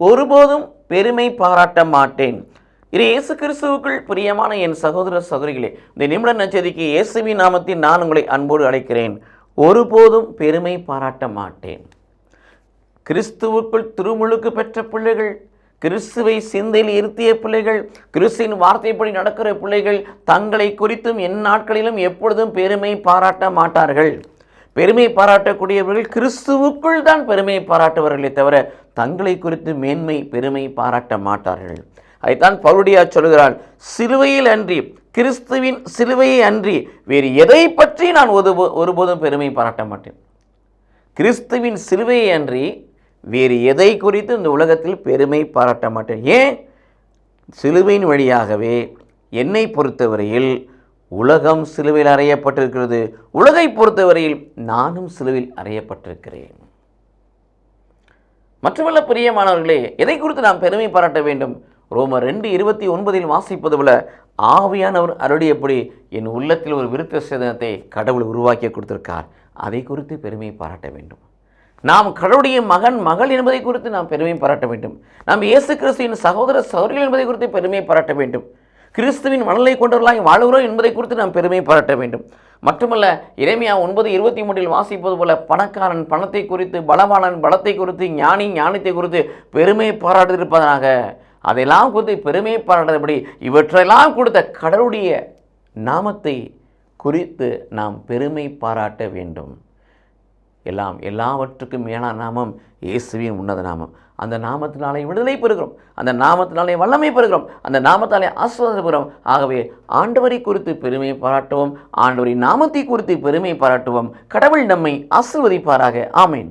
ஒருபோதும் பெருமை பாராட்ட மாட்டேன். இது இயேசு கிறிஸ்துவுக்குள் பிரியமான என் சகோதர சகோதரிகளே இந்த நிமிட நச்சதிக்கு இயேசுவின் நாமத்தில் நான் உங்களை அன்போடு அழைக்கிறேன். ஒருபோதும் பெருமை பாராட்ட மாட்டேன். கிறிஸ்துவுக்குள் திருமுழுக்கு பெற்ற பிள்ளைகள் கிறிஸ்துவை சிந்தையில் இருத்திய பிள்ளைகள் கிறிஸ்துவின் வார்த்தைப்படி நடக்கிற பிள்ளைகள் தங்களை குறித்தும் என் நாட்களிலும் எப்பொழுதும் பெருமை பாராட்ட மாட்டார்கள். பெருமை பாராட்டக்கூடியவர்கள் கிறிஸ்துவுக்குள் தான் பெருமை பாராட்டுவார்களே தவிர தங்களை குறித்து மேன்மை பெருமை பாராட்ட மாட்டார்கள். அதைத்தான் பவுடியா சொல்கிறான் சிலுவையில் அன்றி கிறிஸ்துவின் சிலுவையை அன்றி வேறு எதை பற்றி நான் ஒரு ஒருபோதும் பெருமை பாராட்ட மாட்டேன். கிறிஸ்துவின் சிலுவையை அன்றி வேறு எதை குறித்து இந்த உலகத்தில் பெருமை பாராட்ட மாட்டேன்? ஏன்? சிலுவையின் வழியாகவே என்னை பொறுத்தவரையில் உலகம் சிலுவையில் அறையப்பட்டிருக்கிறது. உலகை பொறுத்தவரையில் நானும் சிலுவையில் அறையப்பட்டிருக்கிறேன். மட்டுமல்ல பிரியமானவர்களே எதை குறித்து நாம் பெருமை பாராட்ட வேண்டும்? ரோமர் ரெண்டு இருபத்தி ஒன்பதில் வாசிப்பது போல ஆவியானவர் அருளியபடி என் உள்ளத்தில் ஒரு விருத்த சேதனத்தை கடவுள் உருவாக்கி கொடுத்திருக்கார். அதை குறித்து பெருமை பாராட்ட வேண்டும். நாம் கடவுளுடைய மகன் மகள் என்பதை குறித்து நாம் பெருமை பாராட்ட வேண்டும். நாம் இயேசு கிறிஸ்துவின் சகோதர சகோதரிகள் என்பதை குறித்து பெருமை பாராட்ட வேண்டும். கிறிஸ்துவின் மணலை கொண்டவர்களாய் வாழ்கிறோம் என்பதை குறித்து நாம் பெருமை பாராட்ட வேண்டும். மட்டுமல்ல இறைமையா ஒன்பது இருபத்தி மூன்றில் வாசிப்பது போல பணக்காரன் பணத்தை குறித்து பலவானன் பலத்தை குறித்து ஞானி ஞானத்தை குறித்து பெருமை பாராட்டியிருப்பதாக அதையெல்லாம் குறித்து பெருமை பாராட்டுறபடி இவற்றையெல்லாம் கொடுத்த கடவுளுடைய நாமத்தை குறித்து நாம் பெருமை பாராட்ட வேண்டும். எல்லாம் எல்லாவற்றுக்கும் மேலான நாமம் இயேசுவின் உன்னத நாமம். அந்த நாமத்தினாலே விடுதலை பெறுகிறோம். அந்த நாமத்தினாலே வல்லமை பெறுகிறோம். அந்த நாமத்தாலே ஆஸ்வாதம் பெறுகிறோம். ஆகவே ஆண்டவரை குறித்து பெருமை பாராட்டுவோம். ஆண்டவரின் நாமத்தை குறித்து பெருமை பாராட்டுவோம். கடவுள் நம்மை ஆசிர்வதிப்பாராக. ஆமேன்.